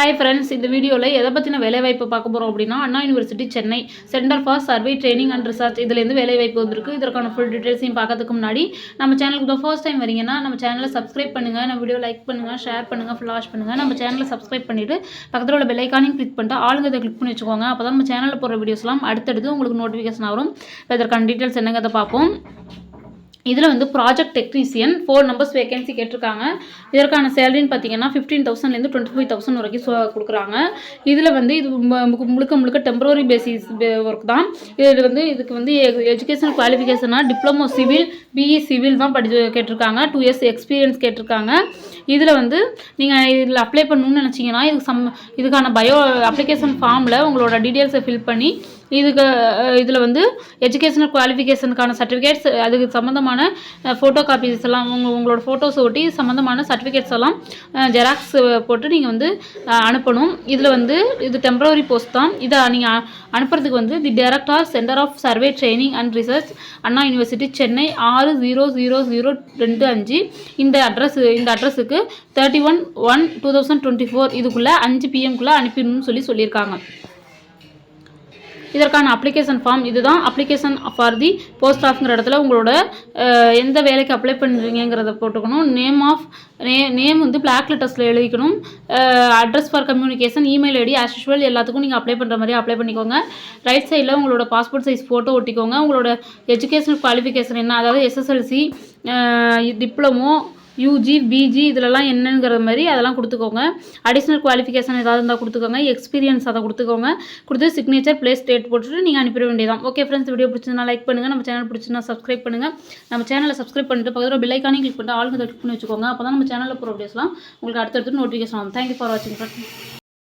Hi friends இந்த வீடியோவில் எதை பற்றின வேலைவாய்ப்பு பார்க்க போகிறோம் அப்படின்னா Anna university Chennai centre for survey training and research இதுலேருந்து வேலைவாய்ப்பு வந்திருக்கு. இதற்கான ஃபுல் டீட்டெயில்ஸையும் பார்க்கறதுக்கு முன்னாடி நம்ம சேனலுக்கு தான் ஃபர்ஸ்ட் டைம் வரீங்கன்னா நம்ம சேனலை சப்ஸ்கிரைப் பண்ணுங்கள் நம்ம வீடியோ லைக் பண்ணுங்கள் ஷேர் பண்ணுங்கள் ஃப்ளாஷ் பண்ணுங்கள் நம்ம சேனலை சப்ஸ்கிரைப் பண்ணிவிட்டு பக்கத்தில் உள்ள பெல்லைக்கானையும் கிளிக் பண்ணிட்டு ஆளுங்க கிளிக் பண்ணி வச்சுக்கோங்க. அப்போ தான் நம்ம சேனலில் போகிற வீடியோஸ்லாம் அடுத்தடுத்து உங்களுக்கு நோட்டிஃபிகேஷன் வரும். இப்போ இதற்கான டீட்டெயில்ஸ் என்னங்கிறத பார்ப்போம். இதில் வந்து project technician four numbers vacancy கேட்டிருக்காங்க. இதற்கான சேலரின்னு பார்த்தீங்கன்னா ஃபிஃப்டீன் தௌசண்ட்லேருந்து டுவெண்ட்டி ஃபைவ் தௌசண்ட் வரைக்கும் கொடுக்குறாங்க. இதில் வந்து இது மு- மு- முழுக்க முழுக்க டெம்பரரி பேசிஸ் ஒர்க் தான். இதில் வந்து இதுக்கு வந்து எஜுகேஷன் குவாலிஃபிகேஷனாக டிப்ளமோ சிவில் பிஇ சிவில் தான் படிச்சு கேட்டிருக்காங்க. டூ இயர்ஸ் எக்ஸ்பீரியன்ஸ் கேட்டிருக்காங்க. இதில் வந்து நீங்கள் இதில் அப்ளை பண்ணணும்னு நினச்சிங்கன்னா இதுக்கு சம் இதுக்கான பயோ அப்ளிகேஷன் ஃபார்மில் உங்களோட டீட்டெயில்ஸை ஃபில் பண்ணி இதுக்கு இதில் வந்து எஜுகேஷனல் குவாலிஃபிகேஷனுக்கான சர்டிஃபிகேட்ஸ் அதுக்கு சம்மந்தமான ஃபோட்டோ காப்பீஸ் எல்லாம் உங்கள் உங்களோட ஃபோட்டோஸ் ஒட்டி சம்மந்தமான சர்டிஃபிகேட்ஸ் எல்லாம் ஜெராக்ஸ் போட்டு நீங்கள் வந்து அனுப்பணும். இதில் வந்து இது டெம்பரவரி போஸ்ட் தான். இதை நீங்கள் அனுப்புறதுக்கு வந்து the director centre of survey training and research Anna university Chennai ஆறு ஜீரோ ஜீரோ ஜீரோ ரெண்டு அஞ்சு. இந்த அட்ரஸ் இந்த அட்ரஸுக்கு thirty one one two thousand twenty four இதுக்குள்ளே அஞ்சு பிஎம்குள்ளே அனுப்பிடணும்னு சொல்லி சொல்லியிருக்காங்க. இதற்கான அப்ளிகேஷன் ஃபார்ம் இதுதான். அப்ளிகேஷன் ஃபார் தி போஸ்ட் ஆஃப்ங்கிற இடத்துல உங்களோட எந்த வேலைக்கு அப்ளை பண்ணுறீங்கிறத போட்டுக்கணும். நேம் ஆஃப் நே நேம் வந்து பிளாக் லெட்டர்ஸில் எழுதிக்கணும். Address for communication email ID as usual எல்லாத்துக்கும் நீங்கள் அப்ளை பண்ணுற மாதிரி அப்ளை பண்ணிக்கோங்க. ரைட் சைடில் உங்களோட பாஸ்போர்ட் சைஸ் ஃபோட்டோ ஒட்டிக்கோங்க. உங்களோட எஜுகேஷனல் குவாலிஃபிகேஷன் என்ன? அதாவது எஸ்எஸ்எல்சி டிப்ளமோ யூஜி பிஜி இதிலலாம் என்னங்கிற மாதிரி அதெல்லாம் கொடுத்துக்கோங்க. அடிஷ்னல் குவாலிஃபிகேஷன் ஏதாவது இருந்தால் கொடுத்துக்கோங்க. எக்ஸ்பீரியன்ஸ் அதை கொடுத்துக்கோங்க. கொடுத்து சிக்னேச்சர் ப்ளேஸ் டேட் போட்டுட்டு நீங்கள் அனுப்பிட வேண்டியதான் ஓகே ஃப்ரெண்ட்ஸ் வீடியோ பிடிச்சிருந்தா லைக் பண்ணுங்கள் நம்ம சேனல் பிடிச்சிருந்தா சப்ஸ்கிரைப் பண்ணுங்கள் நம்ம சேனலை சப்ஸ்கிரைப் பண்ணிட்டு பக்கத்தில் பில்லைக்கானே கிளிக் பண்ணிட்டு ஆளுங்க கிளிக் பண்ணி வச்சுக்கோங்க. அப்போ தான் நம்ம சேனலில் போகிற வீடியோஸ்லாம் உங்களுக்கு அடுத்தடுத்து நோட்டிஃபிகேஷன் ஆகும் தேங்க்யூ ஃபார் வாட்சிங் ஃப்ரெண்ட்ஸ்